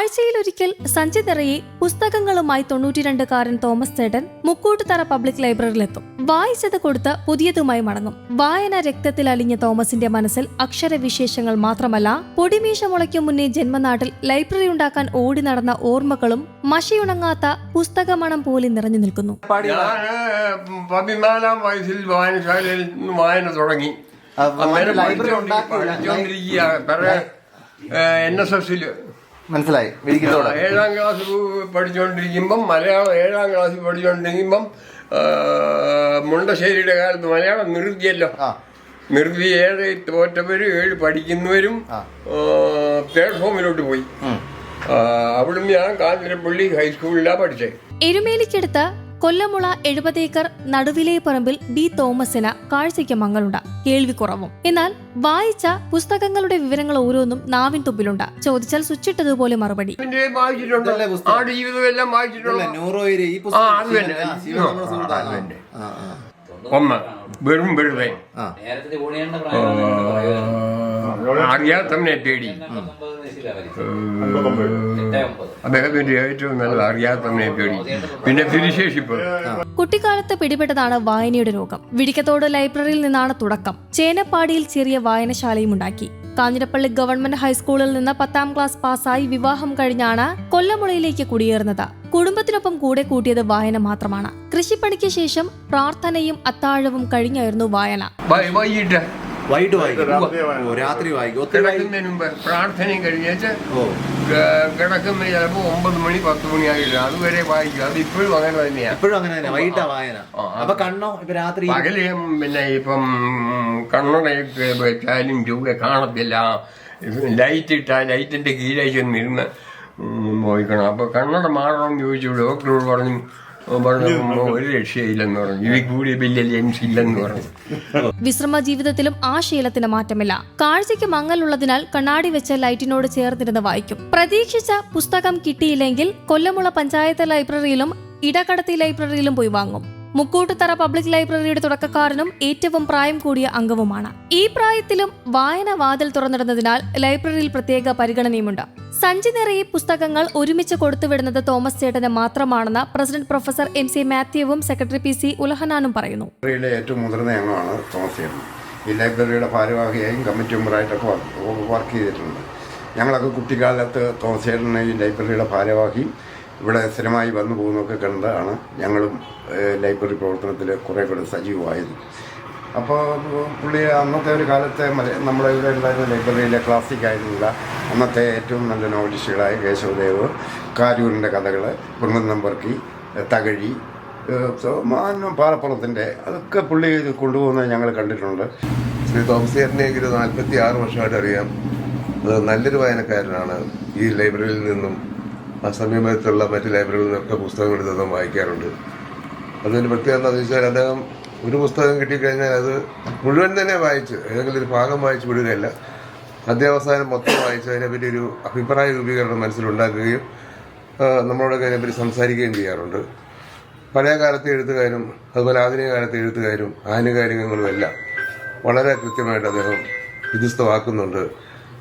ആഴ്ചയിലൊരിക്കൽ സഞ്ചി നിറയെ പുസ്തകങ്ങളുമായി തൊണ്ണൂറ്റിരണ്ടുകാരൻ തോമസ് ചേട്ടൻ മുക്കൂട്ടുതറ പബ്ലിക് ലൈബ്രറിയിലെത്തും. വായിച്ചത് കൊടുത്ത് പുതിയതുമായി മടങ്ങും. വായന രക്തത്തിൽ അലിഞ്ഞ തോമസിന്റെ മനസ്സിൽ അക്ഷരവിശേഷങ്ങൾ മാത്രമല്ല പൊടിമീശ മുളയ്ക്കും മുന്നേ ജന്മനാട്ടിൽ ലൈബ്രറി ഉണ്ടാക്കാൻ ഓടി നടന്ന ഓർമ്മകളും മഷിയുണങ്ങാത്ത പുസ്തകമണം പോലെ നിറഞ്ഞു നിൽക്കുന്നു. ഞാൻ പതിനാലാം വയസ്സിൽ വായനശാലയിൽ നിന്ന് വായന തുടങ്ങി. എൻ എസ് എസിൽ. മനസ്സിലായി. വിരിക്കുന്നതോടെ. ഏഴാം ക്ലാസ് പഠിച്ചുകൊണ്ടിരിക്കുമ്പം മലയാളം ഏഴാം ക്ലാസ്സിൽ പഠിച്ചുകൊണ്ടിരിക്കുമ്പം മുണ്ടശ്ശേരിയുടെ കാലത്ത് മലയാളം നിർത്തിയല്ലോ. നിർത്തി ഏഴ് തോറ്റവരും ഏഴ് പഠിക്കുന്നവരും പ്ലാറ്റ്ഫോമിലോട്ട് പോയി. അവിടുന്ന് ഞാൻ കാഞ്ഞിരപ്പള്ളി ഹൈസ്കൂളിലാണ് പഠിച്ചത് എരുമേലിക്കടുത്ത് കൊല്ലമുള എഴുപതേക്കർ നടുവിലെ പറമ്പിൽ ബി തോമസിന് കാഴ്ചയ്ക്ക് മങ്ങളുണ്ട്. കേൾവിക്കുറവും. എന്നാൽ വായിച്ച പുസ്തകങ്ങളുടെ വിവരങ്ങൾ ഓരോന്നും നാവിൻ തുമ്പിലുണ്ട്. ചോദിച്ചാൽ സ്വിച്ചിട്ടതുപോലെ മറുപടി. വായിച്ചിട്ടുണ്ടോ? ഒന്ന്. വെറും വെറുതെ. അറിയാത്തവനെ തേടി. അദ്ദേഹത്തിന്റെ ഏറ്റവും നല്ല അറിയാത്തവനെ തേടി. പിന്നെ തിരിശേഷിപ്പ്. കുട്ടിക്കാലത്ത് പിടിപെട്ടതാണ് വായനയുടെ രോഗം. വിടിക്കത്തോട് ലൈബ്രറിയിൽ നിന്നാണ് തുടക്കം. ചേനപ്പാടിയിൽ ചെറിയ വായനശാലയും ഉണ്ടാക്കി. കാഞ്ഞിരപ്പള്ളി ഗവൺമെന്റ് ഹൈസ്കൂളിൽ നിന്ന് പത്താം ക്ലാസ് പാസ്സായി വിവാഹം കഴിഞ്ഞാണ് കൊല്ലമുളയിലേക്ക് കുടിയേറുന്നത്. കുടുംബത്തിനൊപ്പം കൂടെ കൂട്ടിയത് വായന മാത്രമാണ്. കൃഷിപ്പണിക്ക് ശേഷം പ്രാർത്ഥനയും അത്താഴവും കഴിഞ്ഞായിരുന്നു വായന. വൈകിട്ട് വായിക്കും. രാത്രി വായിക്കും. ഒത്തിരി കിടക്കുന്നതിന് മുമ്പ് പ്രാർത്ഥനയും കഴിഞ്ഞേച്ച് ഓ. കിടക്കുന്ന ചിലപ്പോൾ ഒമ്പത് മണി പത്ത് മണി ആയില്ല. അതുവരെ വായിക്കും. അത് ഇപ്പോഴും അങ്ങനെ തന്നെയാണ് ഇപ്പോഴും അങ്ങനെ തന്നെ. വൈകിട്ടാ വായന. അപ്പൊ കണ്ണോ? ഇപ്പൊ രാത്രി പകൽ പിന്നെ ഇപ്പം കണ്ണടയൊക്കെ വെച്ചാലും ചൂടെ കാണത്തില്ല. ലൈറ്റ് ഇട്ടാ ലൈറ്റിന്റെ കീഴായി ചെന്നിരുന്ന് പോയിക്കണം. അപ്പൊ കണ്ണട മാറണമെന്ന് ചോദിച്ചു. ഡോക്ടറോട് പറഞ്ഞു പറഞ്ഞു ഒരു രക്ഷയില്ലെന്ന് പറഞ്ഞു. ഇതിൽ കൂടിയ വലിയ ലെൻസ് ഇല്ലെന്ന് പറഞ്ഞു. വിശ്രമ ജീവിതത്തിലും ആ ശീലത്തിന് മാറ്റമില്ല. കാഴ്ചയ്ക്ക് മങ്ങലുള്ളതിനാൽ കണ്ണാടി വെച്ച ലൈറ്റിനോട് ചേർന്നിരുന്ന് വായിക്കും. പ്രതീക്ഷിച്ച പുസ്തകം കിട്ടിയില്ലെങ്കിൽ കൊല്ലമുള പഞ്ചായത്ത് ലൈബ്രറിയിലും ഇടകടത്തി ലൈബ്രറിയിലും പോയി വാങ്ങും. മുക്കൂട്ടുതറ പബ്ലിക് ലൈബ്രറിയുടെ തുടക്കക്കാരനും ഏറ്റവും പ്രായം കൂടിയ അംഗവുമാണ്. ഈ പ്രായത്തിലും വായന വാതിൽ തുറന്നിടുന്നതിനാൽ ലൈബ്രറിയിൽ പ്രത്യേക പരിഗണനയുമുണ്ട്. സഞ്ചി നിറയെ പുസ്തകങ്ങൾ ഒരുമിച്ച് കൊടുത്തുവിടുന്നത് തോമസ് ചേട്ടന് മാത്രമാണെന്ന് പ്രസിഡന്റ് പ്രൊഫസർ എം സി മാത്യുവും സെക്രട്ടറി പി സി ഉലഹനാനും പറയുന്നു. ഏറ്റവും മുതിർന്ന അംഗമാണ് തോമസ് ഈ ലൈബ്രറിയുടെ ഭാരവാഹിയായും കമ്മിറ്റി മെമ്പറായിട്ടൊക്കെ വർക്ക് ചെയ്തിട്ടുണ്ട്. ഞങ്ങളൊക്കെ കുട്ടിക്കാലത്ത് തോമസ് ചേട്ടനെ ഈ ലൈബ്രറിയുടെ ഭാരവാഹിയും ഇവിടെ സ്ഥിരമായി വന്നു പോകുന്നൊക്കെ കണ്ടാണ് ഞങ്ങളും ലൈബ്രറി പ്രവർത്തനത്തിൽ കുറേ കൂടെ സജീവമായത്. അപ്പോൾ പുള്ളി അന്നത്തെ ഒരു കാലത്തെ നമ്മുടെ ഇവിടെ ഉണ്ടായിരുന്ന ലൈബ്രറിയിലെ ക്ലാസിക് ആയിരുന്നില്ല അന്നത്തെ ഏറ്റവും നല്ല നോവലിസ്റ്റുകളായ കേശവദേവ് കാരൂരിന്റെ കഥകൾ കുറുമ്പന്നമ്പർക്കി തകഴി പാറപ്പുറത്തിന്റെ അതൊക്കെ പുള്ളി കൊണ്ടുപോകുന്നത് ഞങ്ങൾ കണ്ടിട്ടുണ്ട്. ശ്രീ തോമസ് ചേട്ടനെ ഒരു നാൽപ്പത്തി ആറ് വർഷമായിട്ട് അറിയാം. നല്ലൊരു വായനക്കാരനാണ്. ഈ ലൈബ്രറിയിൽ നിന്നും ആ സമീപത്തുള്ള മറ്റ് ലൈബ്രറികളിൽ നിന്നൊക്കെ പുസ്തകം എടുത്ത് വായിക്കാറുണ്ട്. അതിന് പ്രത്യേകത എന്താണെന്ന് വെച്ചാൽ അദ്ദേഹം ഒരു പുസ്തകം കിട്ടിക്കഴിഞ്ഞാൽ അത് മുഴുവൻ തന്നെ വായിച്ച് ഏതെങ്കിലും ഒരു ഭാഗം വായിച്ച് വിടുകയല്ല. അധ്യാവസാനം മൊത്തം വായിച്ച് അതിനെപ്പറ്റി ഒരു അഭിപ്രായ രൂപീകരണം മനസ്സിലുണ്ടാക്കുകയും നമ്മളോടൊക്കെ അതിനെപ്പറ്റി സംസാരിക്കുകയും ചെയ്യാറുണ്ട്. പഴയ കാലത്തെ എഴുത്തുകാരും അതുപോലെ ആധുനിക കാലത്തെ എഴുത്തുകാരും ആനുകാലികങ്ങളും എല്ലാം വളരെ കൃത്യമായിട്ട് അദ്ദേഹം വിധ്യസ്തമാക്കുന്നുണ്ട്.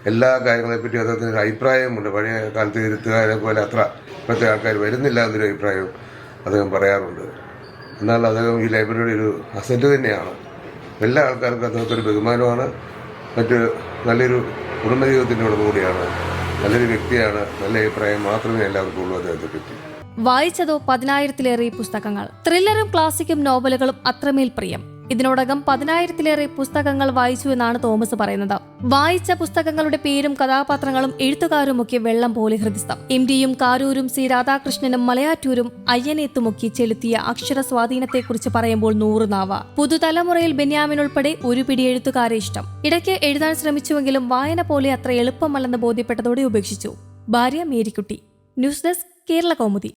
എല്ലാ കാര്യങ്ങളെപ്പറ്റി അദ്ദേഹത്തിന് ഒരു അഭിപ്രായമുണ്ട്. പഴയ കാലത്ത് എഴുത്തുകാരെ പോലെ അത്ര ഇപ്പോഴത്തെ ആൾക്കാർ വരുന്നില്ല എന്നൊരു അഭിപ്രായവും അദ്ദേഹം പറയാറുണ്ട്. എന്നാൽ അദ്ദേഹം ഈ ലൈബ്രറിയുടെ ഒരു അസറ്റ് തന്നെയാണ്. എല്ലാ ആൾക്കാർക്കും അദ്ദേഹത്തൊരു ബഹുമാനമാണ്. മറ്റ് നല്ലൊരു കുടുംബജീവിതത്തിന്റെ ഉടമ കൂടിയാണ്. നല്ലൊരു വ്യക്തിയാണ്. നല്ല അഭിപ്രായം മാത്രമേ എല്ലാവർക്കും ഉള്ളൂ അദ്ദേഹത്തെ പറ്റി വായിച്ചതോ പതിനായിരത്തിലേറെ പുസ്തകങ്ങൾ. ത്രില്ലറും ക്ലാസിക്കും നോവലുകളും അത്രമേൽ പ്രിയം. ഇതിനോടകം പതിനായിരത്തിലേറെ പുസ്തകങ്ങൾ വായിച്ചു എന്നാണ് തോമസ് പറയുന്നത്. വായിച്ച പുസ്തകങ്ങളുടെ പേരും കഥാപാത്രങ്ങളും എഴുത്തുകാരുമൊക്കെ വെള്ളം പോലെ ഹൃദിസ്ഥം എം ഡിയും കാരൂരും സി രാധാകൃഷ്ണനും മലയാറ്റൂരും അയ്യനേത്തുമൊക്കെ ചെലുത്തിയ അക്ഷര സ്വാധീനത്തെക്കുറിച്ച് പറയുമ്പോൾ നൂറ് നാവ. പുതുതലമുറയിൽ ബെന്യാമിൻ ഉൾപ്പെടെ ഒരു പിടി എഴുത്തുകാരെ ഇഷ്ടം. ഇടയ്ക്ക് എഴുതാൻ ശ്രമിച്ചുവെങ്കിലും വായന പോലെ അത്ര എളുപ്പമല്ലെന്ന് ബോധ്യപ്പെട്ടതോടെ ഉപേക്ഷിച്ചു. ഭാര്യ Marykutty. News desk Kerala Kaumudi.